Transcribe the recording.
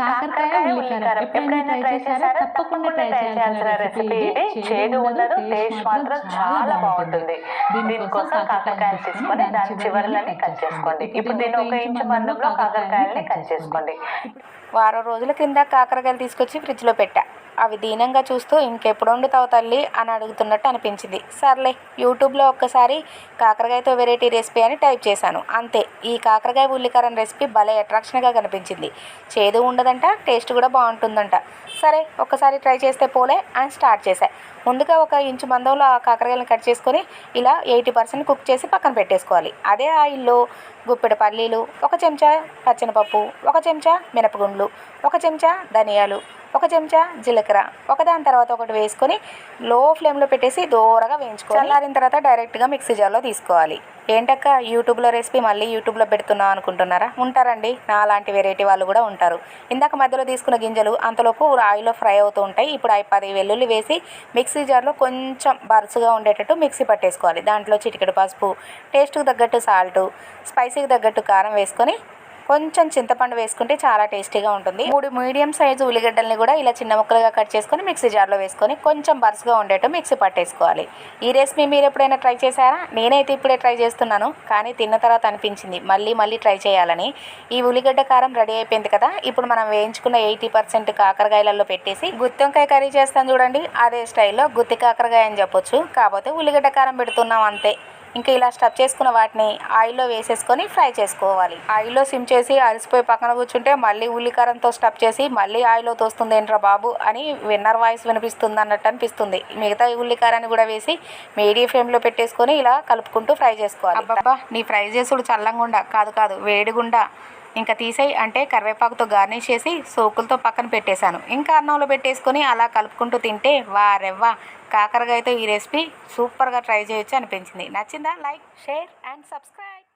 కాకరకాయ ఉల్లికారం. ఎప్పుడైనా ట్రై చేశారా? తప్పకుండా ట్రై చేయాల్సిన రెసిపీ ఇది. చేదు ఉండదు టేస్ట్ మాత్రం చాలా బాగుంటుంది. దీనికోసం కాకరకాయలు తీసుకొని దాని చివరలని కట్ చేసుకోండి. ఇప్పుడు దీన్ని ఒక ఇంచు మందంలో కాకరకాయలని కట్ చేసుకోండి. వారం రోజుల కింద కాకరకాయలు తీసుకొచ్చి ఫ్రిడ్జ్లో పెట్టా. అవి దీనంగా చూస్తూ ఇంకెప్పుడు వండుతావు తల్లి అని అడుగుతున్నట్టు అనిపించింది. సర్లే యూట్యూబ్లో ఒక్కసారి కాకరకాయతో వెరైటీ రెసిపీ అని టైప్ చేశాను. అంతే ఈ కాకరకాయ ఉల్లికారం రెసిపీ భలే అట్రాక్షన్గా కనిపించింది. చేదు ఉండదంట టేస్ట్ కూడా బాగుంటుందంట. సరే ఒక్కసారి ట్రై చేస్తే పోలే అని స్టార్ట్ చేశా. ముందుగా ఒక ఇంచు మందంలో ఆ కాకరకాయలను కట్ చేసుకొని ఇలా ఎయిటీ పర్సెంట్ కుక్ చేసి పక్కన పెట్టేసుకోవాలి. అదే ఆయిల్లో గుప్పెడు పల్లీలు ఒక చెంచా పచ్చనపప్పు ఒక చెంచా మినపగుండ్లు ఒక చెంచా ధనియాలు ఒక చెంచా జీలకర్ర ఒకదాని తర్వాత ఒకటి వేసుకొని లో ఫ్లేమ్లో పెట్టేసి దూరగా వేయించుకోవాలి చల్లారిన తర్వాత డైరెక్ట్గా మిక్సీ జార్లో తీసుకోవాలి. ఏంటక్క యూట్యూబ్లో రెసిపీ మళ్ళీ యూట్యూబ్లో పెడుతున్నాం అనుకుంటున్నారా? ఉంటారండి. నా లాంటి వెరైటీ వాళ్ళు కూడా ఉంటారు. ఇందాక మధ్యలో తీసుకున్న గింజలు అంతలోపు ఆయిల్లో ఫ్రై అవుతూ ఉంటాయి. ఇప్పుడు అవి పది వెల్లుల్లి వేసి మిక్సీ జార్లో కొంచెం బరుసుగా ఉండేటట్టు మిక్సీ పట్టేసుకోవాలి. దాంట్లో చిటికెడు పసుపు టేస్ట్కి తగ్గట్టు సాల్ట్ స్పైసీకి తగ్గట్టు కారం వేసుకొని కొంచెం చింతపండు వేసుకుంటే చాలా టేస్టీగా ఉంటుంది. మూడు మీడియం సైజు ఉల్లిగడ్డల్ని కూడా ఇలా చిన్న ముక్కలుగా కట్ చేసుకొని మిక్సీ జార్లో వేసుకొని కొంచెం బరుసుగా ఉండేట్టు మిక్సీ పట్టేసుకోవాలి. ఈ రెసిపీ మీరు ఎప్పుడైనా ట్రై చేశారా? నేనైతే ఇప్పుడే ట్రై చేస్తున్నాను కానీ తిన్న తర్వాత అనిపించింది. మళ్ళీ మళ్ళీ ట్రై చేయాలని. ఈ ఉల్లిగడ్డ కారం రెడీ అయిపోయింది కదా ఇప్పుడు మనం వేయించుకున్న ఎయిటీ పర్సెంట్ కాకరకాయలలో పెట్టేసి గుత్తి కర్రీ చేస్తాను చూడండి అదే స్టైల్లో గుత్తి కాకరకాయ అని చెప్పొచ్చు. కాకపోతే ఉల్లిగడ్డ కారం పెడుతున్నాం అంతే. ఇంకా ఇలా స్టఫ్ చేసుకున్న వాటిని ఆయిల్లో వేసేసుకొని ఫ్రై చేసుకోవాలి. ఆయిల్లో సిమ్ చేసి అలసిపోయి పక్కన కూర్చుంటే మళ్ళీ ఉల్లికారంతో స్టఫ్ చేసి మళ్ళీ ఆయిల్లో తోస్తుంది ఏంట్రా బాబు అని విన్నర్ వాయిస్ వినిపిస్తుంది అన్నట్టు అనిపిస్తుంది. మిగతా ఉల్లికారాన్ని కూడా వేసి మీడియం ఫ్లేమ్లో పెట్టేసుకొని ఇలా కలుపుకుంటూ ఫ్రై చేసుకోవాలి. అబ్బా నీ ఫ్రై చేసుడు చల్లంగుండా. కాదు కాదు వేడిగుండా. ఇంకా తీసేయి అంటే కరివేపాకుతో గార్నిష్ చేసి సోకులతో పక్కన పెట్టేశాను. ఇంకా అన్నంలో పెట్టేసుకొని అలా కలుపుకుంటూ తింటే వారెవ్వా కాకరకాయతో ఈ రెసిపీ సూపర్గా ట్రై చేయొచ్చు అనిపించింది. నచ్చిందా? Like share and subscribe.